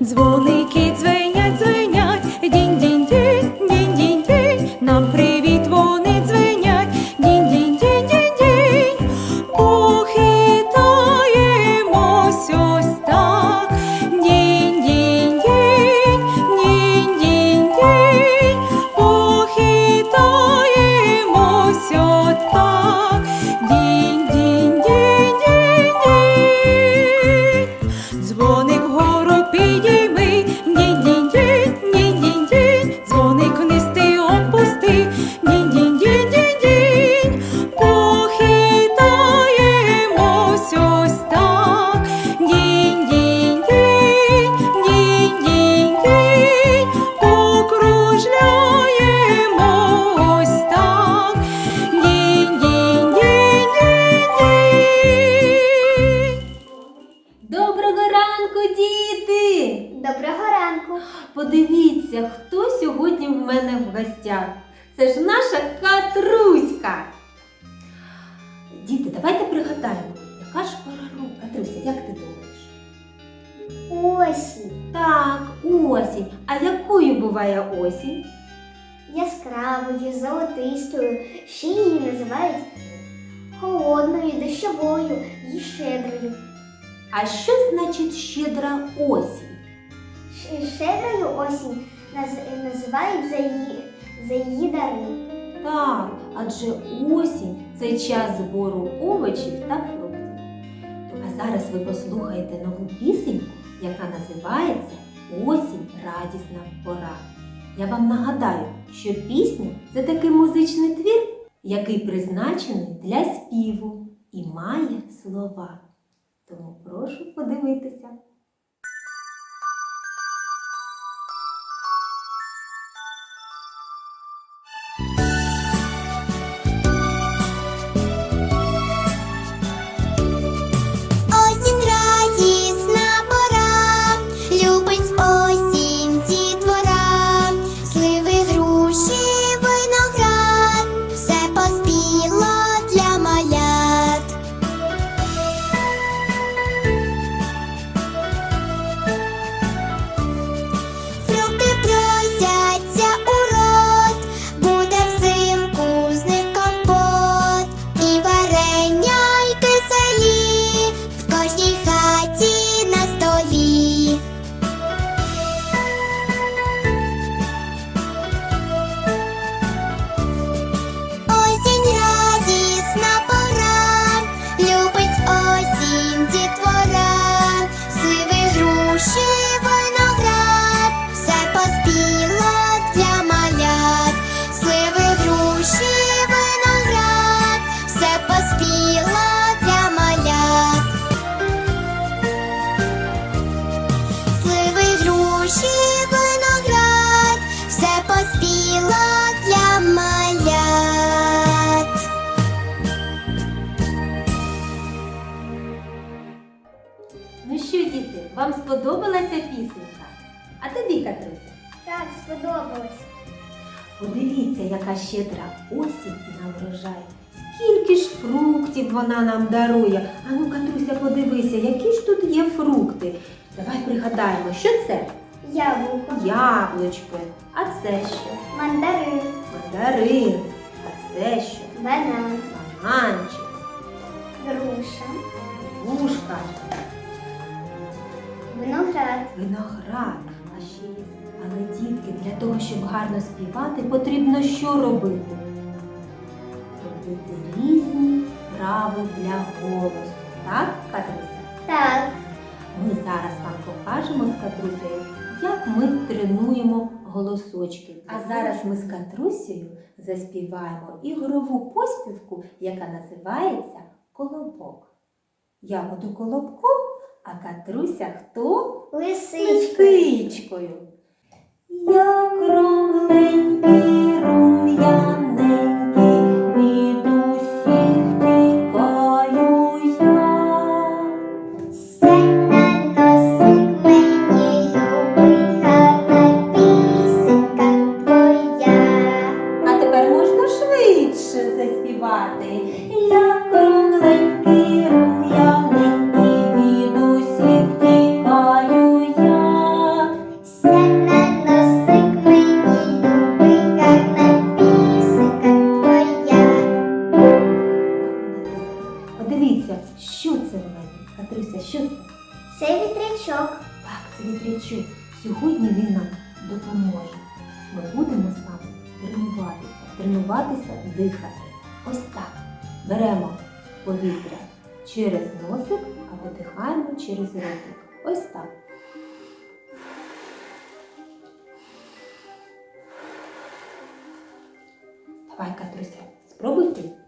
Дзвоники дзвенять, дзвенять, дінь-дінь-дінь, дінь-дінь-дінь, нам привіт вони дзвенять, дінь-дінь-дінь-дінь-дінь, похитаємось ось так, дінь-дінь-дінь, дінь-дінь-дінь, похитаємось отак, Подивіться, хто сьогодні в мене в гостях. Це ж наша Катруська. Діти, давайте пригадаємо, яка ж пора року? Катруся, як ти думаєш? Осінь. Так, осінь. А якою буває осінь? Яскравою, золотистою. Ще її називають холодною, дощовою і щедрою. А що значить щедра осінь? Щедрою осінь називають за її, за її дари. Так, адже осінь це час збору овочів та фруктів. А зараз ви послухаєте нову пісеньку, яка називається Осінь радісна пора. Я вам нагадаю, що пісня це такий музичний твір, який призначений для співу і має слова. Тому прошу подивитися. Осінь груші, виноград, все поспіло для малят. Ну що, діти, вам сподобалася пісенька? А тобі, Катруся? Так, сподобалось. Подивіться, яка щедра осінь на врожай. Скільки ж фруктів вона нам дарує. А ну, Катруся, подивися, які ж тут є фрукти. Давай пригадаємо, що це? Яблуко, Яблучко. А це що? мандарин, Мандарин. А це що? банан, Бананчик, груша, грушка, виноград. виноград. А ще є. Але дітки, для того, щоб гарно співати, потрібно що робити? Робити різні вправи для голосу. Так, Катруся? Так, Ми зараз вам покажемо з Катрусею, тренуємо голосочки. А зараз ми з Катрусею заспіваємо ігрову поспівку, яка називається Колобок. Я буду колобком, а Катруся хто? Лисичкою. Лисичкою. Я кругленький, рум'яненький, допоможе. Ми будемо з вами тренуватися, тренуватися дихати. Ось так. Беремо повітря через носик, а видихаємо через ротик. Ось так. Давай, Катруся, спробуйте